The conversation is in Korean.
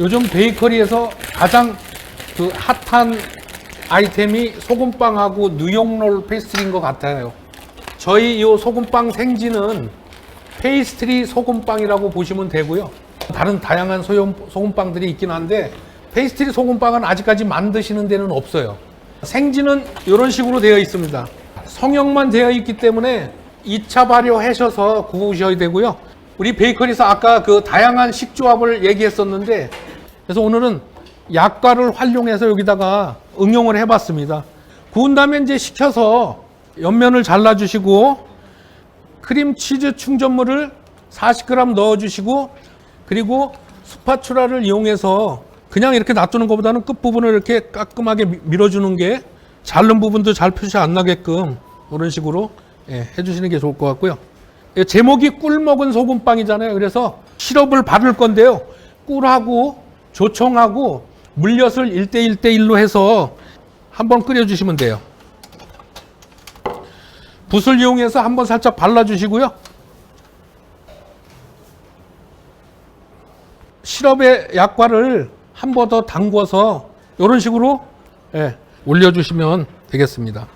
요즘 베이커리에서 가장 그 핫한 아이템이 소금빵하고 뉴욕롤 페이스트리인 것 같아요. 저희 이 소금빵 생지는 페이스트리 소금빵이라고 보시면 되고요. 다른 다양한 소형 소금빵들이 있긴 한데 페이스트리 소금빵은 아직까지 만드시는 데는 없어요. 생지는 이런 식으로 되어 있습니다. 성형만 되어 있기 때문에 2차 발효하셔서 구우셔야 되고요. 우리 베이커리에서 아까 그 다양한 식조합을 얘기했었는데 그래서 오늘은 약과를 활용해서 여기다가 응용을 해봤습니다. 구운 다음에 이제 식혀서 옆면을 잘라주시고 크림치즈 충전물을 40g 넣어주시고 그리고 스파츌라를 이용해서 그냥 이렇게 놔두는 것보다는 끝부분을 이렇게 깔끔하게 미- 밀어주는 게 자른 부분도 잘 표시 안 나게끔 이런 식으로 예, 해주시는 게 좋을 것 같고요. 예, 제목이 꿀 먹은 소금빵이잖아요. 그래서 시럽을 바를 건데요. 꿀하고 조청하고 물엿을 1대1대1로 해서 한번 끓여주시면 돼요. 붓을 이용해서 한번 살짝 발라주시고요. 시럽의 약과를 한 번 더 담궈서 이런 식으로 예, 올려주시면 되겠습니다.